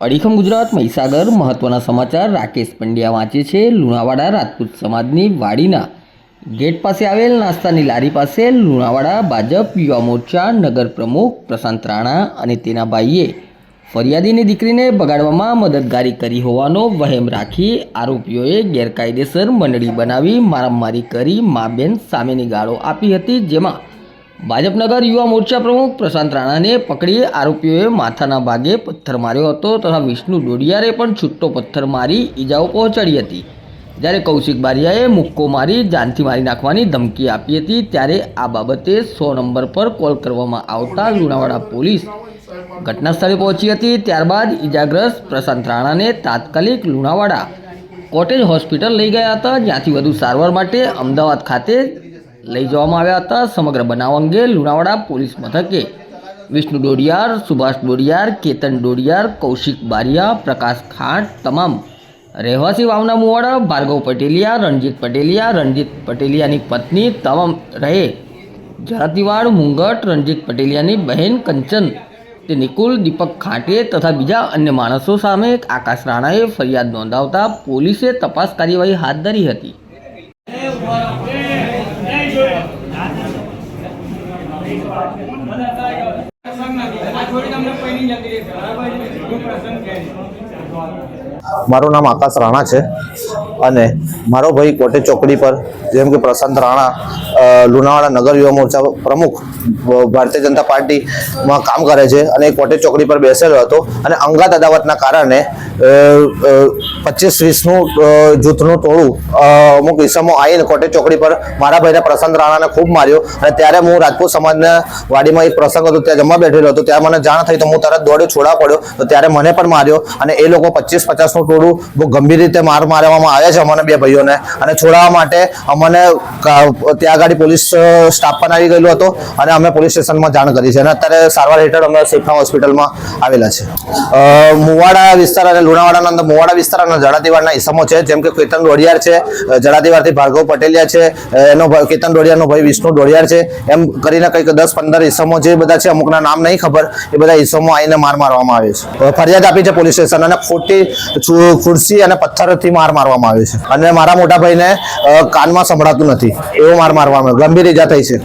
અડીખમ ગુજરાત મહીસાગર મહત્વના સમાચાર રાકેશ પંડ્યા વાંચે છે. લુણાવાડા રાજપૂત સમાજની વાડીના ગેટ પાસે આવેલ નાસ્તાની લારી પાસે લુણાવાડા ભાજપ યુવા મોરચા નગર પ્રમુખ પ્રશાંત રાણા અને તેના ભાઈએ ફરિયાદીની દીકરીને બગાડવામાં મદદગારી કરી હોવાનો વહેમ રાખી આરોપીઓએ ગેરકાયદેસર મંડળી બનાવી મારામારી કરી મા બેન સામેની ગાળો આપી હતી, જેમાં ભાજપનગર યુવા મોરચા પ્રમુખ પ્રશાંત રાણાને પકડી આરોપીઓએ માથાના ભાગે પથ્થર માર્યો હતો તથા વિષ્ણુ ડોડિયારે પણ છૂટો પથ્થર મારી ઈજાઓ પહોંચાડી હતી. જ્યારે કૌશિક બારિયાએ મુક્કો મારી જાનથી મારી નાખવાની ધમકી આપી હતી, ત્યારે આ બાબતે સો નંબર પર કોલ કરવામાં આવતા લુણાવાડા પોલીસ ઘટના સ્થળે પહોંચી હતી. ત્યારબાદ ઈજાગ્રસ્ત પ્રશાંત રાણાને તાત્કાલિક લુણાવાડા કોટેજ હોસ્પિટલ લઈ ગયા હતા. જ્યાંથી વધુ સારવાર માટે અમદાવાદ ખાતે લઈ જવામાં આવ્યા હતા. સમગ્ર બનાવ અંગે લુણાવાડા પોલીસ મથકે વિષ્ણુ ડોડિયાર, સુભાષ ડોડિયાર, કેતન ડોડિયાર, કૌશિક બારિયા, પ્રકાશ ખાંટ તમામ રહેવાસી વાવના મુવાડા, ભાર્ગવ પટેલિયા, રણજીત પટેલિયા, રણજીત પટેલિયાની પત્ની તમામ રહે. જરાતીવાડ, મુંગટ, રણજીત પટેલિયાની બહેન કંચન, તે નિકુલ, દીપક ખાંટે તથા બીજા અન્ય માણસો સામે આકાશ રાણાએ ફરિયાદ નોંધાવતા પોલીસે તપાસ કાર્યવાહી હાથ ધરી હતી. આ છોડી તમને પહેલી જતી રહેશે બરાબર પ્રસંગ કહે મારું નામ આકાશ રાણા છે અને મારો ભાઈ કોટે ચોકડી પર, જેમ કે પ્રશાંત રાણા લુણાવાડા નગર યુવા મોરચા પ્રમુખ ભારતીય જનતા પાર્ટીમાં કામ કરે છે અને કોટે ચોકડી પર બેસેલો હતો અને અંગાત અદાવતના કારણે પચીસ વીસનું જૂથનું ટોળું અમુક ઇસમો આવીને કોટે ચોકડી પર મારા ભાઈને પ્રશાંત રાણાને ખૂબ માર્યો અને ત્યારે હું રાજપૂત સમાજના વાડીમાં એક પ્રસંગ હતો, ત્યાં જમવા બેઠેલો હતો ત્યારે મને જાણ થઈ તો હું તરત દોડ્યો, છોડા પડ્યો, તો ત્યારે મને પણ માર્યો અને એ લોકો પચીસ પચાસનું ટોળું બહુ ગંભીર રીતે માર મારવામાં આવ્યા છે અમને બે ભાઈઓને. અને છોડાવવા માટે અમને ત્યાં આગળ પોલીસ સ્ટાફ પણ આવી ગયેલો હતો અને અમે પોલીસ સ્ટેશનમાં જાણ કરી છે. અને અત્યારે સારવાર હેઠળ અમે સેફા હોસ્પિટલમાં આવેલા છે. મુવાડા વિસ્તાર અને લુણાવાડાના અંદર મુવાડા વિસ્તાર અને જડાતીવાડના ઇસમો છે, જેમ કે કેતન ડોડિયાર છે જડાતીવાડથી ભાર્ગવ પટેલિયા છે એનો ભાઈ- કેતન ડોડિયારનો ભાઈ વિષ્ણુ ડોડિયાર છે, એમ કરીને કંઈક દસ પંદર ઇસમો જે બધા છે, અમુકના નામ નહીં ખબર, એ બધા ઇસમો આવીને માર મારવામાં આવે છે. ફરિયાદ આપી છે પોલીસ સ્ટેશન અને ખોટી ખુરશી અને પથ્થરથી માર મારવામાં આવે છે. અને મારા મોટા ભાઈને કાનમાં સંભળાતું નથી. એવો માર મારવામાં આવ્યો. ગંભીર ઈજા થઈ છે.